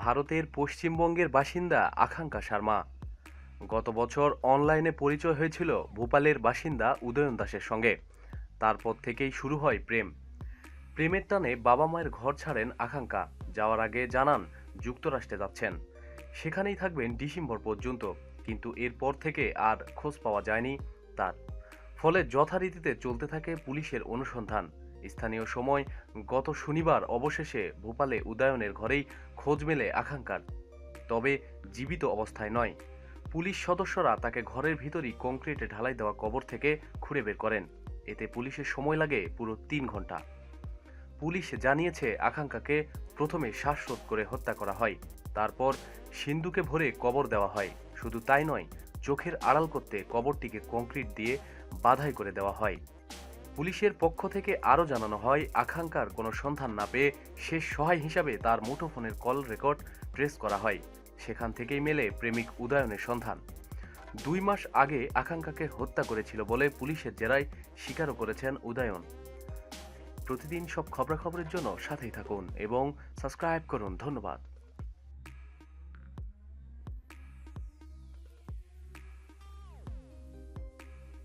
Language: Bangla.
ভারতের পশ্চিমবঙ্গের বাসিন্দা আকাঙ্ক্ষা শর্মা। গত বছর অনলাইনে পরিচয় হয়েছিল ভোপালের বাসিন্দা উদয়ন দাসের সঙ্গে। তারপর থেকেই শুরু হয় প্রেম। প্রেমের টানে বাবা মায়ের ঘর ছাড়েন আকাঙ্ক্ষা। যাওয়ার আগে জানান, যুক্তরাষ্ট্রে যাচ্ছেন। সেখানেই থাকবেন ডিসেম্বর পর্যন্ত। কিন্তু এরপর থেকে আর খোঁজ পাওয়া যায়নি তার। ফলে যথারীতিতে চলতে থাকে পুলিশের অনুসন্ধান। স্থানীয় সময় গত শনিবার অবশেষে ভোপালে উদয়নের ঘরেই খোঁজ মেলে আকাঙ্ক্ষার। তবে জীবিত অবস্থায় নয়। পুলিশ সদস্যরা তাকে ঘরের ভিতরই কংক্রিটে ঢালাই দেওয়া কবর থেকে খুঁড়ে বের করেন। এতে পুলিশের সময় লাগে পুরো তিন ঘণ্টা পুলিশ জানিয়েছে আকাঙ্ক্ষাকে প্রথমে শ্বাসরোধ করে হত্যা করা হয়। তারপর সিন্ধুকে ভরে কবর দেওয়া হয়। শুধু তাই নয়, চোখের আড়াল করতে কবরটিকে কংক্রিট দিয়ে বাধাই করে দেওয়া হয়। পুলিশের পক্ষ থেকে আরও জানানো হয়, আকাঙ্ক্ষার কোনো সন্ধান না পেয়ে শেষ সহায় হিসাবে তার মুঠোফোনের কল রেকর্ড ট্রেস করা হয়। সেখান থেকেই মেলে প্রেমিক উদয়নের সন্ধান। দুই মাস আগে আকাঙ্ক্ষাকে হত্যা করেছিল বলে পুলিশের জেরায় স্বীকারও করেছেন উদয়ন। প্রতিদিন সব খবরাখবরের জন্য সাথেই থাকুন এবং সাবস্ক্রাইব করুন। ধন্যবাদ।